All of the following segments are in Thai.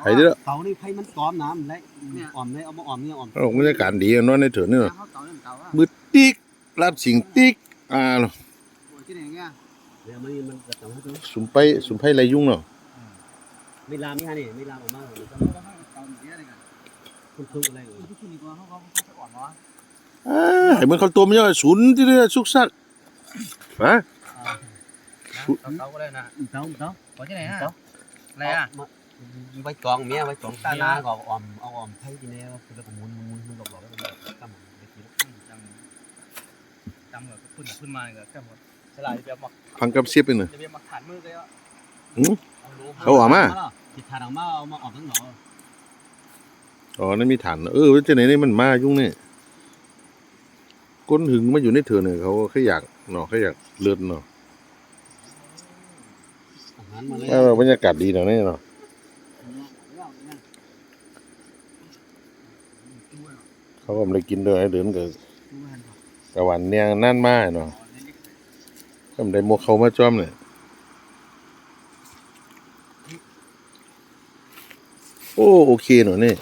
ไผเด้อเต่านี่ไผมันตอมน้ำและอ่อมเลยเอามาอ่อมเนี่ยอ่อมโอ้บรรยากาศดีอะเนาะในเถื่อนนี่เนาะเขาเต่าเรื่องเต่าอะมืดติ๊กลาบสิงติ๊กอ่าที่ไหนเงี้ยเนี่ยมันมันจะต้องให้ดูสุมไปสุมไผไรยุ่งเนาะไม่ลามนี่ฮะนี่ไม่ลามออกมาเลยเต่าเยอะเลยกันคุณคุอะไรเลยทุกคนมีตัวเขาเขาเขาอ่อนเนาะอ่าให้มันเข้าตัวมันย่อยศูนย์ที่เรียกสุกซักฮะเต่าก็ได้นะเต่าเต่าขอที่ไหนฮะอะไรอะ ไว้จองเมียไว้จองตานาก็อ่อมเอาอ่อมไผกินแล้วคือแล้วก็หมุนหมุนหมุนหลอกๆแล้วก็ตั้มไปกินจำจำแบบขึ้นขึ้นมาเลยก็หมดฉลาดจะมาพังกับเสียบไปหน่อยจะมาฐานมือเลยอะเขาออกมาจิตทานออกมาเอามาอ่อมทั้งหนออ๋อนั่นมีฐานเออว่าจะไหนนี่มันมายุ่งนี่ก้นหึงมาอยู่ในเถื่อนเนี่ยเขาแค่อยากเนาะแค่อยากเลือดเนาะอาหารมาเลยเออบรรยากาศดีเนาะนี่เนาะ เขาก็ไม่ได้กินด้วยไอ้เดินกับกะหวันเนี่ยนั่นมาเนาะก็ไม่ได้โมกเขามาจ้อมเนี่ยโอ้โอเคเนาะนี่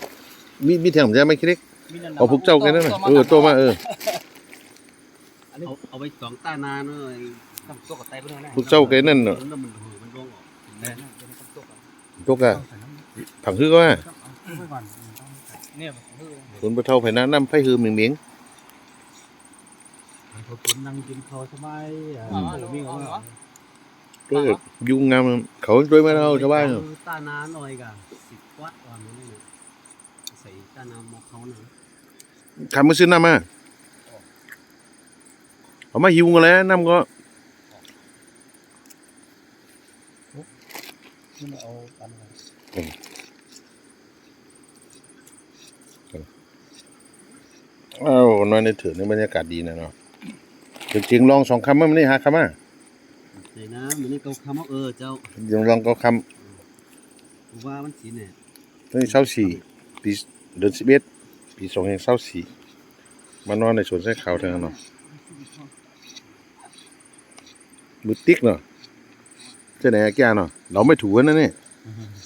มีมีแถมจะไหม่คิดเล็กเอาพวกเจ้ากันนั่นน่ะเออโตมาเออเอาเอาไว้จองตานาเนาะตั้มตัวกับไตไปเลยนะพวกเจ้ากันนั่นเนาะมันมันหือมันร่วงออกนะตกอะผังคือก็ว่า เนี่ยคนบ่เท่าไผนะน้ำไผคือเมียงเมียงมันเขากินนั่งกินข้าวสบายอะมีเอาตัวแบบยุงงามเขาด้วยมาเอาชาวบ้านเนาะตานาหน่อยกะสิบวัดก่อนนี่ใส่ตานาหมอกเขาหน่อยทำมาซื้อน้ำมาเอามาหิวกันแล้วน้ำก็เอาปัน เอ้านอนในเถื่อนในบรรยากาศดีนะเนาะจริงๆลองสองคำมามันนี่หาคำมาใส่น้ำมันนี่เขาคำว่าเออเจ้าเดี๋ยวลองก็คว่ามันสีเนี่ยำนี่เศร้าสี่ปีเดือนสิบเอ็ดปีสองแห่งเศร้าสี่มานอนในสวนไส้ขาวเท่านั้นเนาะมือติ๊กเนาะเจ้าไหนแก่เนาะเราไม่ถูกนะเนี่ยเ